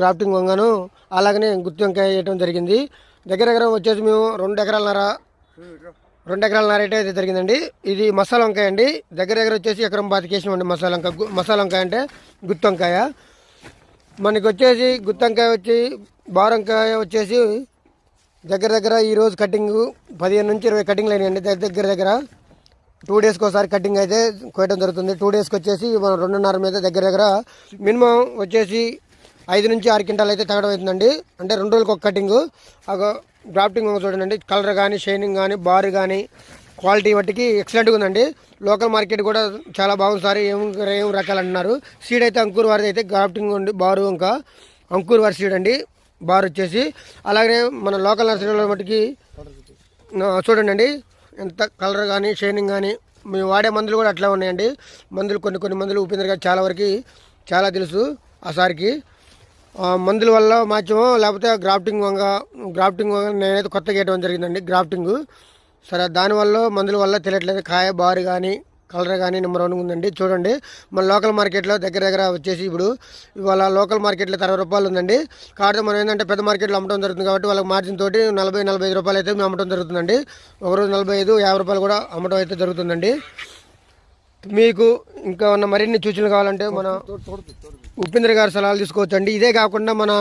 Grafting వంగను అలాగనే గుత్తి వంకాయ వేయటం జరిగింది. దగ్గర దగ్గర వచ్చేసి మేము రెండు ఎకరాలన్నర రెండు ఎకరాలన్నర అయితే అయితే జరిగిందండి. ఇది మసాలా వంకాయ అండి. దగ్గర దగ్గర వచ్చేసి ఎకరం బాతికేసిన మసాలా వంకాయ. మసాలా వంకాయ అంటే గుత్తి వంకాయ. మనకి వచ్చేసి గుత్తి వంకాయ వచ్చి బారంకాయ వచ్చేసి దగ్గర దగ్గర ఈరోజు కటింగ్ పదిహేను నుంచి ఇరవై కటింగ్లు అయినాయండి. దగ్గర దగ్గర దగ్గర టూ డేస్కి ఒకసారి కటింగ్ అయితే కోయటం జరుగుతుంది. టూ డేస్కి వచ్చేసి మనం రెండున్నర మీద దగ్గర దగ్గర మినిమం వచ్చేసి ఐదు నుంచి ఆరు క్వింటాలు అయితే తగ్గడం అవుతుందండి. అంటే రెండు రోజులకు ఒక కటింగ్. ఒక డ్రాఫ్టింగ్ చూడండి. కలర్ కానీ షైనింగ్ కానీ బార్ కానీ క్వాలిటీ బట్టికి ఎక్సలెంట్గా ఉందండి. లోకల్ మార్కెట్ కూడా చాలా బాగుంది సార్. ఏం ఏం రకాలు అంటున్నారు. సీడ్ అయితే అంకూర్ వారిది అయితే గ్రాఫ్టింగ్ ఉంది బారు ఇంకా. అంకూర్ వారి సీడ్ అండి. బార్ వచ్చేసి. అలాగే మన లోకల్ నర్సరీలో మట్టుకి చూడండి అండి ఎంత కలర్ కానీ షైనింగ్ కానీ మేము వాడే మందులు కూడా అట్లా ఉన్నాయండి. మందులు కొన్ని కొన్ని మందులు ఉపేంద్ర గారు చాలా వరకు చాలా తెలుసు ఆ సార్కి. మందుల వల్ల మాత్రమో లేకపోతే గ్రాఫ్టింగ్ వంగ గ్రాఫ్టింగ్ వంగ నేనైతే కొత్తగా వేయడం జరిగిందండి గ్రాఫ్టింగ్. సరే దానివల్ల మందుల వల్ల తెలియట్లేదు. కాయ బారు కానీ కలర్ కానీ నెంబర్ వన్ ఉందండి. చూడండి మన లోకల్ మార్కెట్లో దగ్గర దగ్గర వచ్చేసి ఇప్పుడు ఇవాళ లోకల్ మార్కెట్లో అరవై రూపాయలు ఉందండి. కాబట్టి మనం ఏంటంటే పెద్ద మార్కెట్లో అమ్మటం జరుగుతుంది కాబట్టి వాళ్ళకి మార్జిన్ తోటి నలభై నలభై ఐదు రూపాయలు అయితే మేము అమ్మడం జరుగుతుందండి. ఒకరోజు నలభై ఐదు యాభై రూపాయలు కూడా అమ్మటం అయితే జరుగుతుందండి. మీకు ఇంకా ఉన్న మరిన్ని సూచనలు కావాలంటే మన ఉపేంద్ర గారి సలహాలు తీసుకోవచ్చండి. ఇదే కాకుండా మన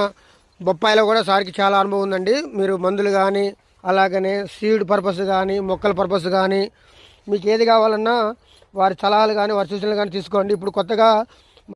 బొప్పాయిలో కూడా సార్కి చాలా అనుభవం ఉందండి. మీరు మందులు కానీ అలాగనే సీడ్ పర్పస్ కానీ మొక్కల పర్పస్ కానీ మీకు ఏది కావాలన్నా వారి సలహాలు కానీ వారి సూచనలు కానీ తీసుకోండి. ఇప్పుడు కొత్తగా